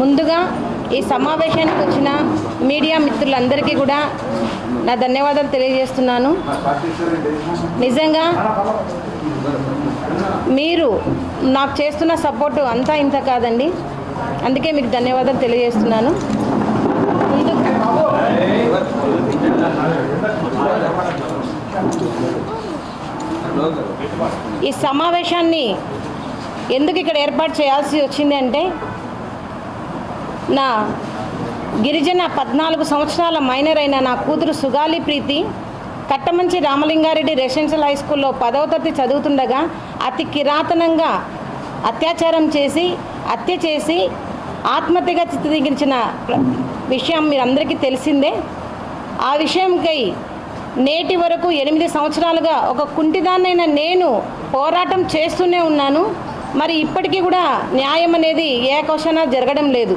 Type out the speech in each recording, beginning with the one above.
ముందుగా ఈ సమావేశానికి వచ్చిన మీడియా మిత్రులందరికీ కూడా నా ధన్యవాదాలు తెలియజేస్తున్నాను. నిజంగా మీరు నాకు చేస్తున్న సపోర్టు అంతా ఇంత కాదండి. అందుకే మీకు ధన్యవాదాలు తెలియజేస్తున్నాను. ఈ సమావేశాన్ని ఎందుకు ఇక్కడ ఏర్పాటు చేయాల్సి వచ్చింది అంటే నా గిరిజన పద్నాలుగు సంవత్సరాల మైనర్ అయిన నా కూతురు సుగాలి ప్రీతి కట్టమంచి రామలింగారెడ్డి రెసిడెన్షియల్ హై స్కూల్లో పదవ తరగతి చదువుతుండగా అతి కిరాతనంగా అత్యాచారం చేసి హత్య చేసి ఆత్మహత్యగా చిత్రీకరించిన విషయం మీరందరికీ తెలిసిందే. ఆ విషయంకై నేటి వరకు ఎనిమిది సంవత్సరాలుగా ఒక కుంటిదాన్నైన నేను పోరాటం చేస్తూనే ఉన్నాను. మరి ఇప్పటికీ కూడా న్యాయం అనేది ఏ క్వశ్చన జరగడం లేదు.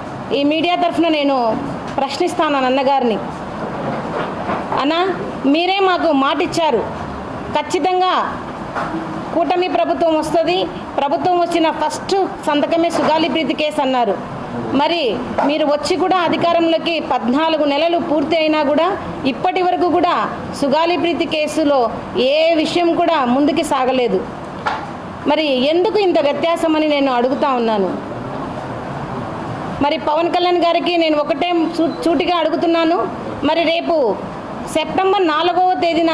ఈ మీడియా తరఫున నేను ప్రశ్నిస్తాను అన్నగారిని. అన్న మీరే మాకు మాట ఇచ్చారు ఖచ్చితంగా కూటమి ప్రభుత్వం వస్తుంది. ప్రభుత్వం వచ్చిన ఫస్ట్ సంతకమే సుగాలి ప్రీతి కేసు అన్నారు. మరి మీరు వచ్చి కూడా అధికారంలోకి పద్నాలుగు నెలలు పూర్తి అయినా కూడా ఇప్పటి వరకు కూడా సుగాలి ప్రీతి కేసులో ఏ విషయం కూడా ముందుకు సాగలేదు. మరి ఎందుకు ఇంత వ్యత్యాసం అని నేను అడుగుతా ఉన్నాను. మరి పవన్ కళ్యాణ్ గారికి నేను ఒకటే చూటిగా సూటిగా అడుగుతున్నాను. మరి రేపు సెప్టెంబర్ నాలుగవ తేదీన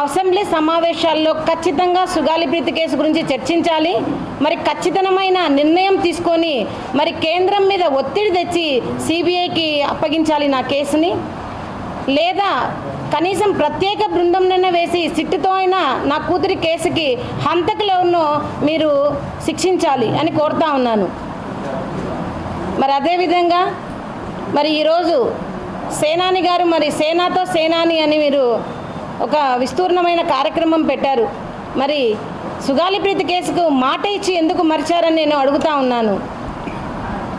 అసెంబ్లీ సమావేశాల్లో ఖచ్చితంగా సుగాలి ప్రీతి కేసు గురించి చర్చించాలి. మరి ఖచ్చితమైన నిర్ణయం తీసుకొని మరి కేంద్రం మీద ఒత్తిడి తెచ్చి సిబిఐకి అప్పగించాలి నా కేసుని. లేదా కనీసం ప్రత్యేక బృందంనైనా వేసి సిట్టుతో అయినా నా కూతురి కేసుకి హంతకులు ఎవరినో మీరు శిక్షించాలి అని కోరుతా ఉన్నాను. మరి అదేవిధంగా మరి ఈరోజు సేనాని గారు మరి సేనాతో సేనాని అని మీరు ఒక విస్తూర్ణమైన కార్యక్రమం పెట్టారు. మరి సుగాలి ప్రీతి కేసుకు మాట ఇచ్చి ఎందుకు మరిచారని నేను అడుగుతా ఉన్నాను.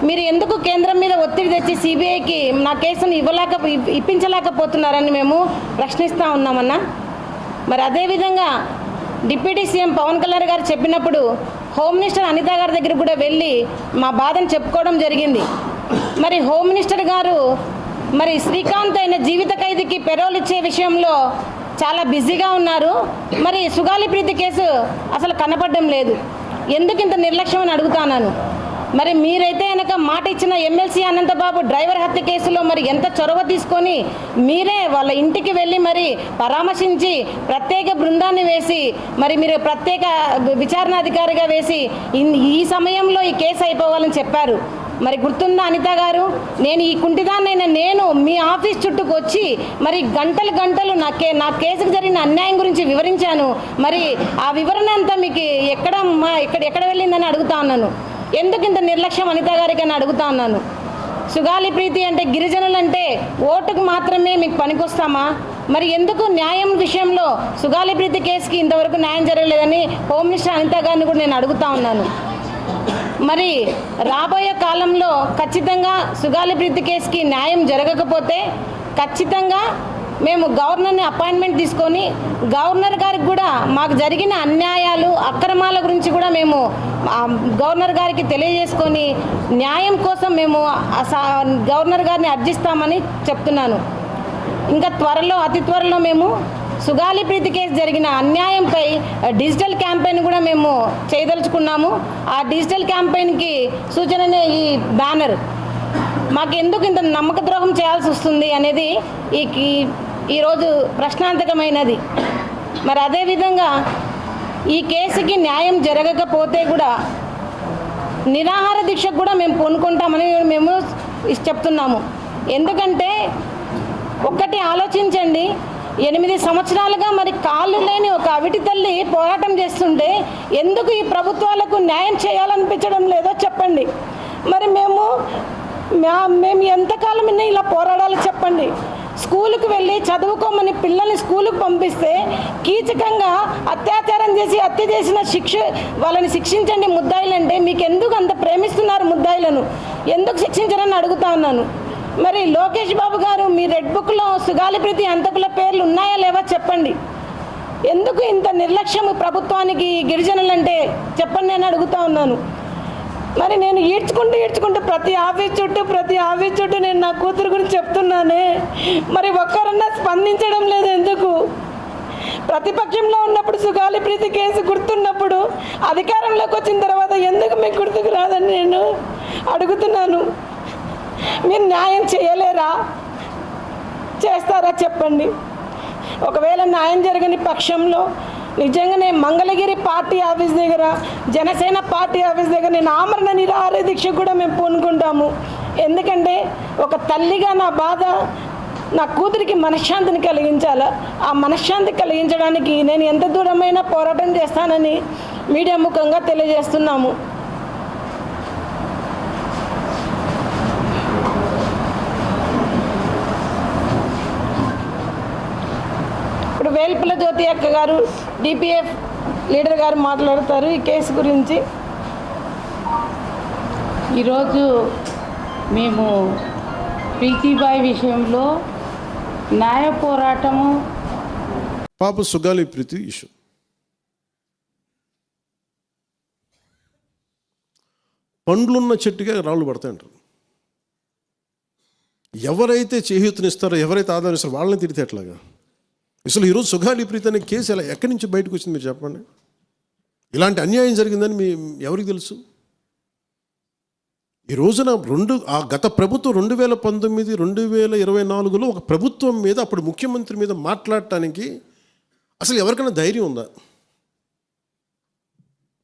మీరు ఎందుకు కేంద్రం మీద ఒత్తిడి తెచ్చి సిబిఐకి నా కేసును ఇవ్వలేక ఇప్పించలేకపోతున్నారని మేము ప్రశ్నిస్తూ ఉన్నామన్నా? మరి అదేవిధంగా డిప్యూటీ సీఎం పవన్ కళ్యాణ్ గారు చెప్పినప్పుడు హోమ్ మినిస్టర్ అనిత గారి దగ్గర కూడా వెళ్ళి మా బాధను చెప్పుకోవడం జరిగింది. మరి హోమ్ మినిస్టర్ గారు మరి శ్రీకాంత్ అయిన జీవిత ఖైదీకి పెరోల్ ఇచ్చే విషయంలో చాలా బిజీగా ఉన్నారు. మరి సుగాలి ప్రీతి కేసు అసలు కనపడడం లేదు. ఎందుకు ఇంత నిర్లక్ష్యం అని అడుగుతాను మరి మీరైతే కనుక మాట ఇచ్చిన ఎమ్మెల్సీ అనంతబాబు డ్రైవర్ హత్య కేసులో మరి ఎంత చొరవ తీసుకొని మీరే వాళ్ళ ఇంటికి వెళ్ళి మరి పరామర్శించి ప్రత్యేక బృందాన్ని వేసి మరి మీరు ప్రత్యేక విచారణ అధికారిగా వేసి ఈ సమయంలో ఈ కేసు అయిపోవాలని చెప్పారు. మరి గుర్తుందా అనిత గారు? నేను ఈ కుంటిదాన్నైనా నేను మీ ఆఫీస్ చుట్టూకు వచ్చి మరి గంటలు గంటలు నా కే నా కేసుకు జరిగిన అన్యాయం గురించి వివరించాను. మరి ఆ వివరణ అంతా మీకు ఎక్కడ మా ఎక్కడ ఎక్కడ వెళ్ళిందని అడుగుతా ఉన్నాను. ఎందుకు ఇంత నిర్లక్ష్యం అనిత గారికి అని అడుగుతా ఉన్నాను? సుగాలి ప్రీతి అంటే గిరిజనులంటే ఓటుకు మాత్రమే మీకు పనికొస్తామా? మరి ఎందుకు న్యాయం విషయంలో సుగాలి ప్రీతి కేసుకి ఇంతవరకు న్యాయం జరగలేదని హోమ్ మినిస్టర్ అనిత గారిని కూడా నేను అడుగుతా ఉన్నాను. మరి రాబోయే కాలంలో ఖచ్చితంగా సుగాలి ప్రీతి కేసుకి న్యాయం జరగకపోతే ఖచ్చితంగా మేము గవర్నర్ని అపాయింట్మెంట్ తీసుకొని గవర్నర్ గారికి కూడా మాకు జరిగిన అన్యాయాలు అక్రమాల గురించి కూడా మేము గవర్నర్ గారికి తెలియజేసుకొని న్యాయం కోసం మేము గవర్నర్ గారిని అర్జిస్తామని చెప్తున్నాను. ఇంకా త్వరలో అతి త్వరలో మేము సుగాలి ప్రీతి కేసు జరిగిన అన్యాయంపై డిజిటల్ క్యాంపెయిన్ కూడా మేము చేయదలుచుకున్నాము. ఆ డిజిటల్ క్యాంపెయిన్కి సూచననే ఈ బ్యానర్. మాకెందుకు ఇంత నమ్మక ద్రోహం చేయాల్సి వస్తుంది అనేది ఈ ఈ- ఈరోజు ప్రశ్నాంతకమైనది. మరి అదేవిధంగా ఈ కేసుకి న్యాయం జరగకపోతే కూడా నిరాహార దీక్షకు కూడా మేము పూనుకుంటామని మేము చెప్తున్నాము. ఎందుకంటే ఒక్కటి ఆలోచించండి ఎనిమిది సంవత్సరాలుగా మరి కాళ్ళు లేని ఒక అవిటి తల్లి పోరాటం చేస్తుంటే ఎందుకు ఈ ప్రభుత్వాలకు న్యాయం చేయాలనిపించడం లేదో చెప్పండి. మరి మేము మేము ఎంతకాలం ఇలా పోరాడాలి చెప్పండి. స్కూలుకు వెళ్ళి చదువుకోమని పిల్లల్ని స్కూలుకు పంపిస్తే కీచకంగా అత్యాచారం చేసి హత్య చేసిన శిక్ష వాళ్ళని శిక్షించండి ముద్దాయిలంటే మీకు ఎందుకు అంత ప్రేమిస్తున్నారు ముద్దాయిలను? ఎందుకు శిక్షించరని అడుగుతా ఉన్నాను. మరి లోకేష్ బాబు గారు మీ రెడ్ బుక్లో సుగాలి ప్రీతి అంతకుల పేర్లు ఉన్నాయా లేవా చెప్పండి. ఎందుకు ఇంత నిర్లక్ష్యం ప్రభుత్వానికి గిరిజనులంటే? చెప్పండి నేను అడుగుతా ఉన్నాను. మరి నేను ఈడ్చుకుంటూ ఈడ్చుకుంటూ ప్రతి ఆఫీస్ చుట్టూ ప్రతి ఆఫీస్ చుట్టూ నేను నా కూతురు గురించి చెప్తున్నానే. మరి ఒక్కరన్నా స్పందించడం లేదు ఎందుకు? ప్రతిపక్షంలో ఉన్నప్పుడు సుగాలి ప్రీతి కేసు గుర్తున్నప్పుడు అధికారంలోకి వచ్చిన తర్వాత ఎందుకు మీకు గుర్తుకు రాదని నేను అడుగుతున్నాను. మీరు న్యాయం చేయలేరా? చేస్తారా చెప్పండి. ఒకవేళ న్యాయం జరగని పక్షంలో నిజంగానే మంగళగిరి పార్టీ ఆఫీస్ దగ్గర జనసేన పార్టీ ఆఫీస్ దగ్గర నేను ఆమరణ నిరాహార దీక్ష కూడా మేము పూనుకుంటాము. ఎందుకంటే ఒక తల్లిగా నా బాధ నా కూతురికి మనశ్శాంతిని కలిగించాల? ఆ మనశ్శాంతి కలిగించడానికి నేను ఎంత దూరమైనా పోరాటం చేస్తానని మీడియా ముఖంగా తెలియజేస్తున్నాము. వేల్పుల జ్యోతి అక్క గారు డిపిఎఫ్ లీడర్ గారు మాట్లాడతారు ఈ కేసు గురించి. ఈరోజు మేము ప్రీతిబాయ్ విషయంలో న్యాయ పోరాటము. పాప సుగాలి ప్రీతి ఇష్యూ. పండ్లున్న చెట్టుగా రాళ్ళు పడతాయంటారు ఎవరైతే చేయూతనిస్తారో ఎవరైతే ఆదరిస్తారో వాళ్ళని తిడితే ఎట్లాగా? అసలు ఈరోజు సుగాలి ప్రీతి అనే కేసు ఎలా ఎక్కడి నుంచి బయటకు వచ్చింది మీరు చెప్పండి. ఇలాంటి అన్యాయం జరిగిందని మీ ఎవరికి తెలుసు? ఈ రోజున రెండు ఆ గత ప్రభుత్వం రెండు వేల పంతొమ్మిది రెండు వేల ఇరవై నాలుగులో ఒక ప్రభుత్వం మీద అప్పుడు ముఖ్యమంత్రి మీద మాట్లాడటానికి అసలు ఎవరికైనా ధైర్యం ఉందా?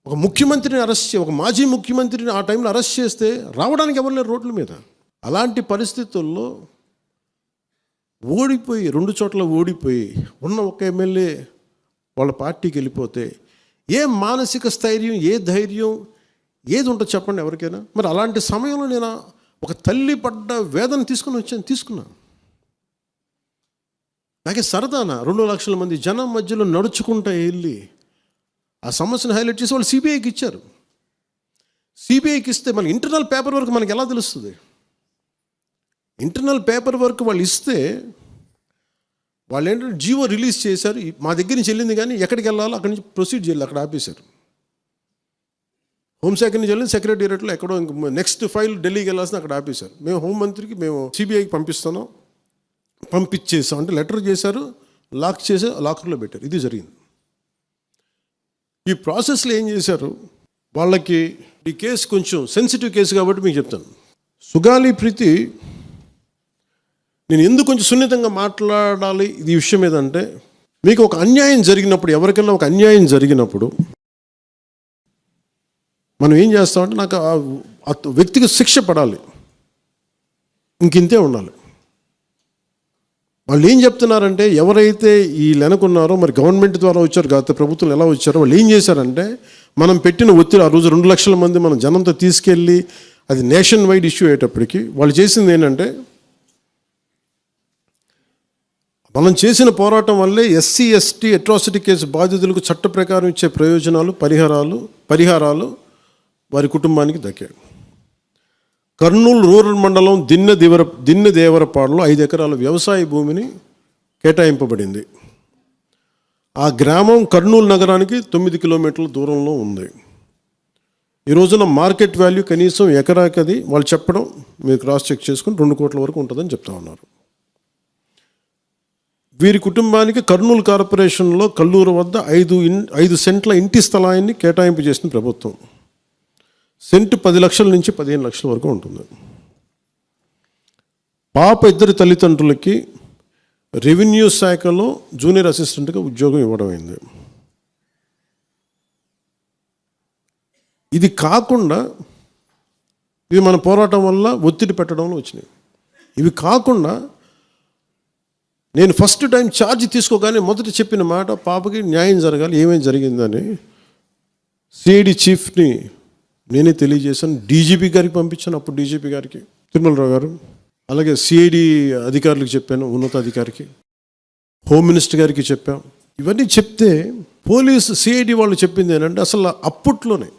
ఒక ముఖ్యమంత్రిని అరెస్ట్ చే ఒక మాజీ ముఖ్యమంత్రిని ఆ టైంలో అరెస్ట్ చేస్తే రావడానికి ఎవరు లేరు రోడ్ల మీద. అలాంటి పరిస్థితుల్లో ఓడిపోయి రెండు చోట్ల ఓడిపోయి ఉన్న ఒక ఎమ్మెల్యే వాళ్ళ పార్టీకి వెళ్ళిపోతే ఏ మానసిక స్థైర్యం ఏ ధైర్యం ఏది ఉంటుందో చెప్పండి ఎవరికైనా. మరి అలాంటి సమయంలో నేను ఒక తల్లి పడ్డ వేదన తీసుకుని వచ్చాను తీసుకున్నా. నాకే సరదానా రెండు లక్షల మంది జనం మధ్యలో నడుచుకుంటా వెళ్ళి ఆ సమస్యను హైలైట్ చేసి వాళ్ళు సిబిఐకి ఇచ్చారు. సిబిఐకి ఇస్తే మన ఇంటర్నల్ పేపర్ వరకు మనకి ఎలా తెలుస్తుంది? ఇంటర్నల్ పేపర్ వర్క్ వాళ్ళు ఇస్తే వాళ్ళు ఏంటంటే జీవో రిలీజ్ చేశారు. మా దగ్గర నుంచి వెళ్ళింది కానీ ఎక్కడికి వెళ్ళాలో అక్కడి నుంచి ప్రొసీడ్ చేయాలి అక్కడ ఆపేశారు. హోంశాఖ నుంచి వెళ్ళిన సెక్రటేరియట్లో ఎక్కడో ఇంక నెక్స్ట్ ఫైల్ ఢిల్లీకి వెళ్ళాల్సిన అక్కడ ఆపేశారు. మేము హోంమంత్రికి మేము సిబిఐకి పంపిస్తున్నాం. పంపించేసాం అంటే లెటర్ చేశారు లాక్ చేసి లాకర్లో పెట్టారు. ఇది జరిగింది. ఈ ప్రాసెస్లో ఏం చేశారు? వాళ్ళకి ఈ కేసు కొంచెం సెన్సిటివ్ కేసు కాబట్టి మీకు చెప్తాను. సుగాలి ప్రీతి నేను ఎందుకు కొంచెం సున్నితంగా మాట్లాడాలి? ఈ విషయం ఏదంటే మీకు ఒక అన్యాయం జరిగినప్పుడు ఎవరికైనా ఒక అన్యాయం జరిగినప్పుడు మనం ఏం చేస్తామంటే నాకు ఆ- వ్యక్తికి శిక్ష పడాలి. ఇంకింతే ఉండాలి. వాళ్ళు ఏం చెప్తున్నారంటే ఎవరైతే ఈ లెనకున్నారో మరి గవర్నమెంట్ ద్వారా వచ్చారు గత ప్రభుత్వం ఎలా వచ్చారో వాళ్ళు ఏం చేశారంటే మనం పెట్టిన ఒత్తిడి ఆ రోజు రెండు లక్షల మంది మనం జనంతో తీసుకెళ్ళి అది నేషన్ వైడ్ ఇష్యూ అయ్యేటప్పటికి వాళ్ళు చేసింది ఏంటంటే మనం చేసిన పోరాటం వల్లే ఎస్సీ ఎస్టీ అట్రాసిటీ కేసు బాధితులకు చట్ట ప్రకారం ఇచ్చే ప్రయోజనాలు పరిహారాలు పరిహారాలు వారి కుటుంబానికి దక్కాయి. కర్నూలు రూరల్ మండలం దిన్నె దేవర దిన్నె దేవరపాడులో ఐదు ఎకరాల వ్యవసాయ భూమిని కేటాయింపబడింది. ఆ గ్రామం కర్నూలు నగరానికి తొమ్మిది కిలోమీటర్ల దూరంలో ఉంది. ఈ రోజున మార్కెట్ వాల్యూ కనీసం ఎకరాకది వాళ్ళు చెప్పడం మీరు క్రాస్ చెక్ చేసుకుని రెండు కోట్ల వరకు ఉంటుందని చెప్తా ఉన్నారు. వీరి కుటుంబానికి కర్నూలు కార్పొరేషన్లో కల్లూరు వద్ద ఐదు ఇన్ ఐదు సెంట్ల ఇంటి స్థలాన్ని కేటాయింపు చేసిన ప్రభుత్వం. సెంటు పది లక్షల నుంచి పదిహేను లక్షల వరకు ఉంటుంది. పాప ఇద్దరి తల్లిదండ్రులకి రెవెన్యూ శాఖలో జూనియర్ అసిస్టెంట్గా ఉద్యోగం ఇవ్వడం అయింది. ఇది కాకుండా ఇది మన పోరాటం వల్ల ఒత్తిడి పెట్టడంలో వచ్చినాయి. ఇవి కాకుండా నేను ఫస్ట్ టైం ఛార్జ్ తీసుకోగానే మొదట చెప్పిన మాట పాపకి న్యాయం జరగాలి ఏమేమి జరిగిందని? సిఐడి చీఫ్ని నేనే తెలియజేశాను. డీజీపీ గారికి పంపించాను అప్పుడు డీజీపీ గారికి. తిరుమలరావు గారు అలాగే సిఐడి అధికారులకు చెప్పాను ఉన్నతాధికారికి. హోమ్ మినిస్టర్ గారికి చెప్పాం. ఇవన్నీ చెప్తే పోలీసు సిఐడి వాళ్ళు చెప్పింది ఏంటంటే అసలు అప్పట్లోనే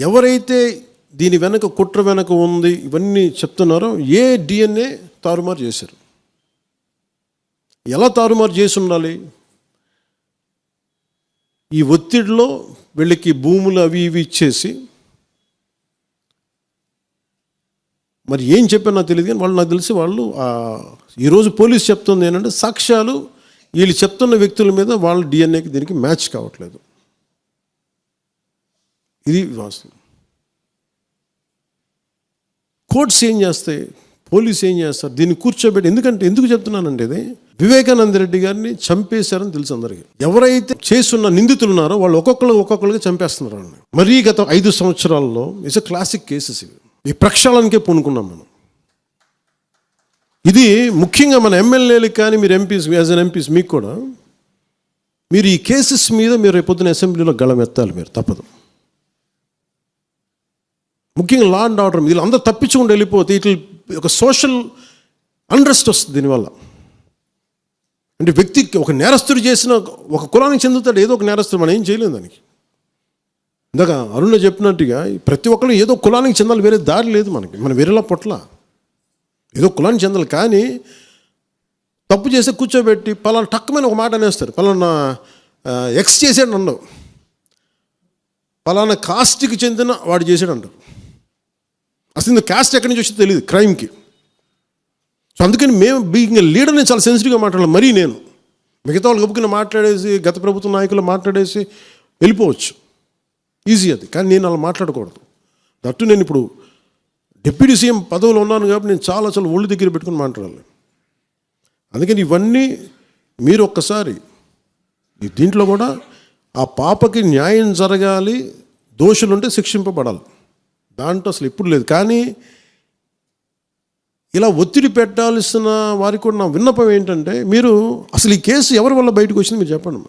ఎవరైతే దీని వెనక కుట్ర వెనక ఉంది ఇవన్నీ చెప్తున్నారో ఏ డిఎన్ఏ తారుమారు చేశారు. ఎలా తారుమారు చేసి ఉండాలి? ఈ ఒత్తిడిలో వీళ్ళకి భూములు అవి ఇవి ఇచ్చేసి మరి ఏం చెప్పారు నాకు తెలియదు కానీ వాళ్ళు నాకు తెలిసి వాళ్ళు ఈరోజు పోలీస్ చెప్తుంది ఏంటంటే సాక్ష్యాలు వీళ్ళు చెప్తున్న వ్యక్తుల మీద వాళ్ళ డిఎన్ఏకి దీనికి మ్యాచ్ కావట్లేదు. ఇది వాస్తవం. కోర్ట్స్ ఏం చేస్తాయి? పోలీస్ ఏం చేస్తారు? దీన్ని కూర్చోబెట్టి ఎందుకంటే ఎందుకు చెప్తున్నానంటే ఇది వివేకానంద రెడ్డి గారిని చంపేశారని తెలుసు అందరికీ. ఎవరైతే చేస్తున్న నిందితులు ఉన్నారో వాళ్ళు ఒక్కొక్కరు ఒక్కొక్కరికి చంపేస్తున్నారు వాళ్ళని. మరీ గత ఐదు సంవత్సరాల్లో ఇట్స్ క్లాసిక్ కేసెస్ ఇవి. ఈ ప్రక్షాళనకే పూనుకున్నాం మనం. ఇది ముఖ్యంగా మన ఎమ్మెల్యేలకు కానీ మీరు ఎంపీస్ యాజ్ అన్ ఎంపీస్ మీకు కూడా మీరు ఈ కేసెస్ మీద మీరు రేపొద్దున అసెంబ్లీలో గళమెత్తాలి మీరు తప్పదు. ముఖ్యంగా లా అండ్ ఆర్డర్ వీళ్ళు అందరూ తప్పించుకుంటూ వెళ్ళిపోతే ఇట్లా ఒక సోషల్ అండ్రెస్ట్ వస్తుంది దీనివల్ల. అంటే వ్యక్తికి ఒక నేరస్తుడు చేసిన ఒక కులానికి చెందుతాడు ఏదో ఒక నేరస్తుడు మనం ఏం చేయలేము దానికి. ఇందాక అరుణ చెప్పినట్టుగా ప్రతి ఒక్కరు ఏదో కులానికి చెందాలి వేరే దారి లేదు మనకి. మనం వేరేలా పొట్ల. ఏదో కులానికి చెందాలి కానీ తప్పు చేసి కూర్చోబెట్టి పలానా టక్కుమైన ఒక మాట అనేస్తారు. పలానా ఎక్స్ చేసాడు అండవు పలానా కాస్ట్కి చెందిన వాడు చేసాడు అంటారు. అసలు ఇంత కాస్ట్ ఎక్కడి నుంచి వచ్చిందో తెలియదు క్రైమ్కి సో అందుకని మేము బీయింగ్ లీడర్ నేను చాలా సెన్సిటివ్గా మాట్లాడాలి మరీ నేను. మిగతా వాళ్ళు గబుకుని మాట్లాడేసి గత ప్రభుత్వ నాయకులు మాట్లాడేసి వెళ్ళిపోవచ్చు. ఈజీ అది కానీ నేను అలా మాట్లాడకూడదు. దట్టు నేను ఇప్పుడు డిప్యూటీ సీఎం పదవిలో ఉన్నాను కాబట్టి నేను చాలా చాలా ఒళ్ళు దగ్గర పెట్టుకుని మాట్లాడాలి. అందుకని ఇవన్నీ మీరు ఒక్కసారి దీంట్లో కూడా ఆ పాపకి న్యాయం జరగాలి దోషులుంటే శిక్షింపబడాలి. దాంట్లో అసలు ఎప్పుడు లేదు. కానీ ఇలా ఒత్తిడి పెట్టాల్సిన వారికి కూడా నా విన్నపం ఏంటంటే మీరు అసలు ఈ కేసు ఎవరి వల్ల బయటకు వచ్చింది మీరు చెప్పండి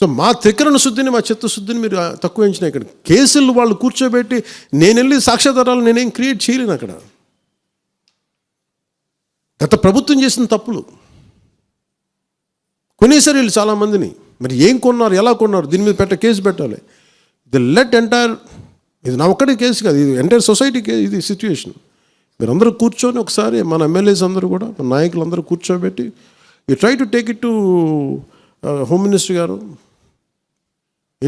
సో మా త్రికరణ శుద్ధిని మా చిత్తశుద్ధిని మీరు తక్కువ ఎంచిన ఇక్కడ కేసులు వాళ్ళు కూర్చోబెట్టి నేను వెళ్ళి సాక్ష్యాధారాలు నేనేం క్రియేట్ చేయలేను అక్కడ. గత ప్రభుత్వం చేసిన తప్పులు. కొనేసారి వీళ్ళు చాలామందిని. మరి ఏం కొన్నారు ఎలా కొన్నారు? దీని మీద పెట్ట కేసు పెట్టాలి. ది లెట్ ఎంటైర్ ఇది నా ఒక్కడే కేసు కాదు ఇది ఎంటైర్ సొసైటీ కే ఇది సిచ్యువేషన్ మీరందరూ కూర్చొని ఒకసారి మన ఎమ్మెల్యేస్ అందరూ కూడా మన నాయకులు అందరూ కూర్చోబెట్టి you try to take it to home minister గారు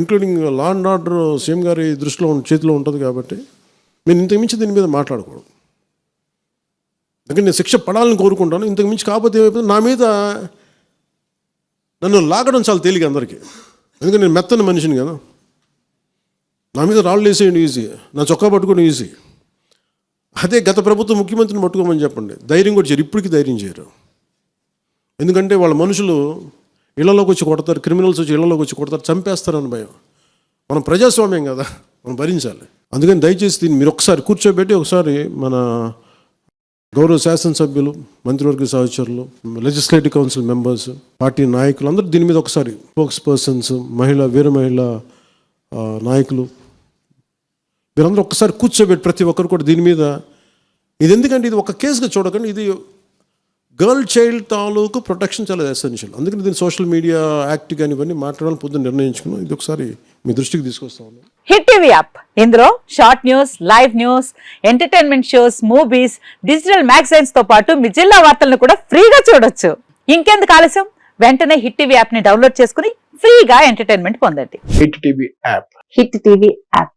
including law and order CM గారి దృష్టిలో చేతిలో ఉంటుంది కాబట్టి నేను ఇంతకుమించి దీని మీద మాట్లాడకూడదు. అందుకని నేను శిక్ష పడాలని కోరుకుంటాను ఇంతకుమించి కాకపోతే ఏమైపోతుంది? నా మీద నన్ను లాగడం చాలా తేలిక అందరికీ. ఎందుకంటే నేను మెత్తని మనిషిని కదా. నా మీద రాళ్ళు వేసేయండి ఈజీ నా చొక్కా పట్టుకోవడం ఈజీ అదే గత ప్రభుత్వం ముఖ్యమంత్రిని పట్టుకోమని చెప్పండి. ధైర్యం కూడా చేయరు. ఇప్పటికీ ధైర్యం చేయరు. ఎందుకంటే వాళ్ళ మనుషులు ఇళ్ళలోకి వచ్చి కొడతారు క్రిమినల్స్ వచ్చి ఇళ్ళలోకి వచ్చి కొడతారు చంపేస్తారని భయం. మనం ప్రజాస్వామ్యం కదా మనం భరించాలి. అందుకని దయచేసి దీన్ని మీరు ఒకసారి కూర్చోబెట్టి ఒకసారి మన గౌరవ శాసనసభ్యులు మంత్రివర్గ సహచరులు లెజిస్లేటివ్ కౌన్సిల్ మెంబర్స్ పార్టీ నాయకులు అందరూ దీని మీద ఒకసారి స్పోక్స్ పర్సన్స్ మహిళ వీర మహిళ నాయకులు మీరందరూ ఒక్కసారి కూర్చోబెట్టి ప్రతి ఒక్కరు కూడా దీని మీద ఇది ఎందుకంటే ఇది ఒక కేసుగా చూడకండి ఇది గర్ల్ చైల్డ్ తాలూకు ప్రొటెక్షన్ చాలా ఎసెన్షియల్ అందుకని దీని సోషల్ మీడియా యాక్ట్ కానీ ఇవన్నీ మాట్లాడాలని పొద్దున్న నిర్ణయించుకున్నాం. ఇది ఒకసారి మీ దృష్టికి తీసుకొస్తా ఉన్నాం. Hit TV app. ఇందులో short news live news entertainment shows movies digital మ్యాగజైన్స్తో పాటు మీ జిల్లా వార్తలను కూడా ఫ్రీగా చూడొచ్చు. ఇంకెందుకు ఆలస్యం? వెంటనే హిట్ టీవీ యాప్ని డౌన్లోడ్ చేసుకుని ఫ్రీగా ఎంటర్టైన్మెంట్ పొందండి. Hit TV app. Hit TV app.